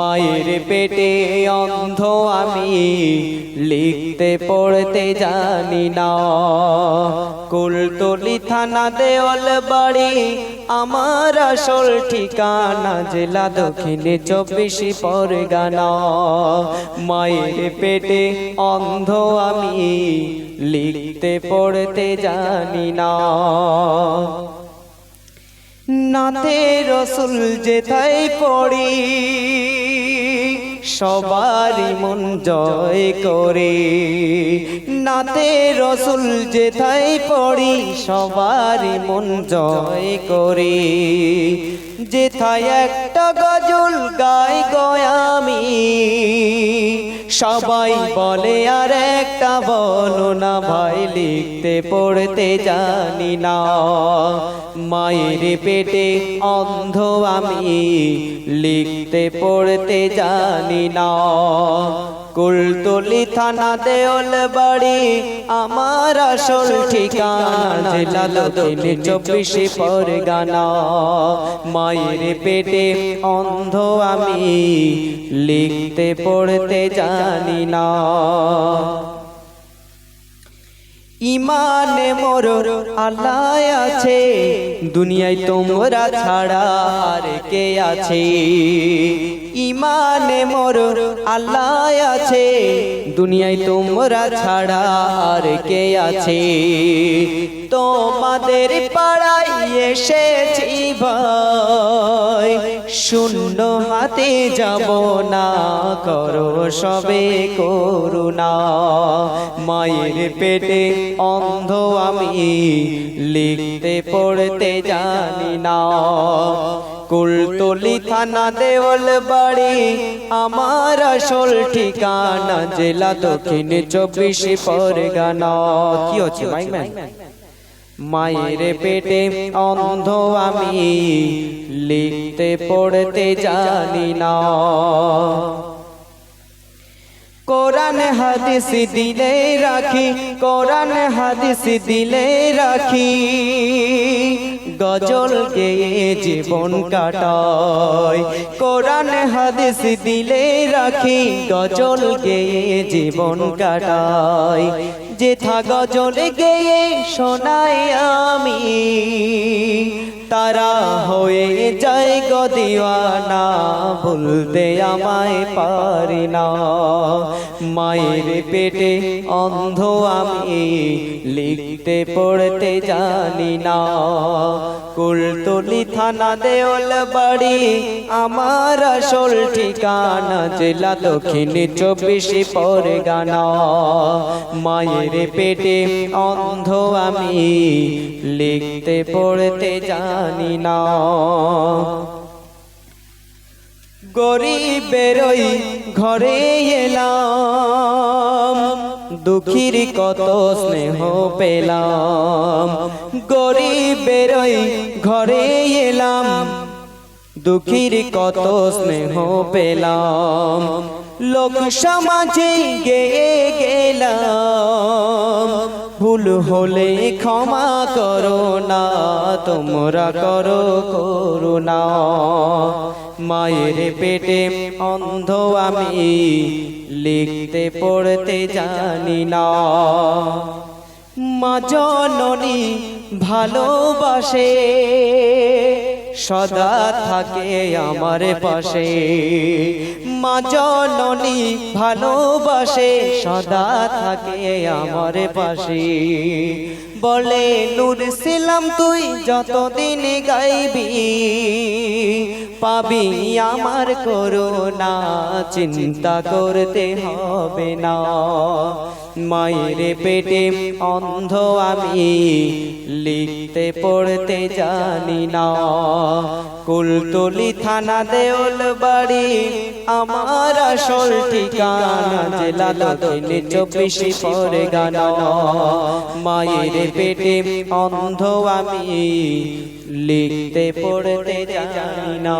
মায়ের পেটে অন্ধ আমি লিখতে পড়তে জানি না। কুলতলি থানা দেওয়াল বাড়ি, আমার আসল ঠিকানা জেলা দক্ষিণে চব্বিশ পরগানা। মায়ের পেটে অন্ধ আমি লিখতে পড়তে জানি না। নাতে রসুল যেথায় পড়ি, সবারই মন জয় করে। নাতে রসুল যেথায় পড়ি, সবারই মন জয় করে। যেথায় একটা গজল গয়ামি সবাই বলে, আর একটা বলো না ভাই লিখতে পড়তে জানি না। মায়ের পেটে অন্ধ আমি লিখতে পড়তে জানি না। কুলতলি থানা দেওল বাড়ি, আমার আসল ঠিকানা জেলা দক্ষিণ মায়ের পেটে অন্ধ আমি, লিখতে পড়তে জানি না। ইমানে মোর আল্লাহ আছে, দুনিয়ায় তোমরা ছাড়া আর কে আছে? ইমানে মোর আল্লাহ আছে। দুনিয়ায় তোমরা ছাড়া আর কে আছে? তোমাদের পাড়ায় এসেছি ভাই। শূন্য হাতে যাব না, করো সবে করুণা। মায়ের পেটে অন্ধ আমি, লিখতে পড়তে জানি না। কুলতলি থানা দেওয়াল বাড়ি, আমার আসল ঠিকানা জেলা দক্ষিণ চব্বিশ পরগানা। কি হচ্ছে মায়ের পেটে অন্ধ আমি, লিখতে পড়তে জানি না। কোরআন হাদিস দিলে রাখি, কোরআন হাদিস দিলে রাখি। গজল গেয়ে জীবন কাটায়। কোরআন হাদিস দিলে রাখি গজল গেয়ে জীবন কাটায়। যেথা গজল গেয়ে শোনায় আমি তারা হয়ে যায় গদিওয়ানা ভুলতে আমায় পারি না। মায়ের পেটে অন্ধ আমি লিখতে পড়তে জানি না। কুলতলি থানা দেওল বাড়ি, আমার আসল ঠিকানা জেলা দক্ষিণ চব্বিশ পরগানা। মায়ের পেটে অন্ধ আমি লিখতে পড়তে জানি না। গরিবেরই ঘরে এলাম, দুঃখীর কত স্নেহ পেলাম। গরিবেরই ঘরে এলাম, দুঃখীর কত স্নেহ পেলাম। লোক সমাজে গেয়ে গেলাম ভুল হলে ক্ষমা করো না, তোমরা করো করুণা। মায়ের পেটে অন্ধ আমি লিখতে, পড়তে জানি না। মা জননী ভালোবাসে। সদা থাকে আমার পাশে। মা জননী ভালোবাসে, সদা থাকে আমার পাশে। বলে, নূর ছিলাম তুই যতদিন গাইবি পাবি আমার করোনা চিন্তা করতে হবে না। মায়ের পেটে অন্ধ আমি, লিখতে পড়তে জানি না। কুলতলি থানা দেওল বাড়ি, আমার আসল ঠিকানা জেলা দক্ষিণ চব্বিশ পরগানা। মায়ের পেটে অন্ধ আমি, লিখতে পড়তে জানি না।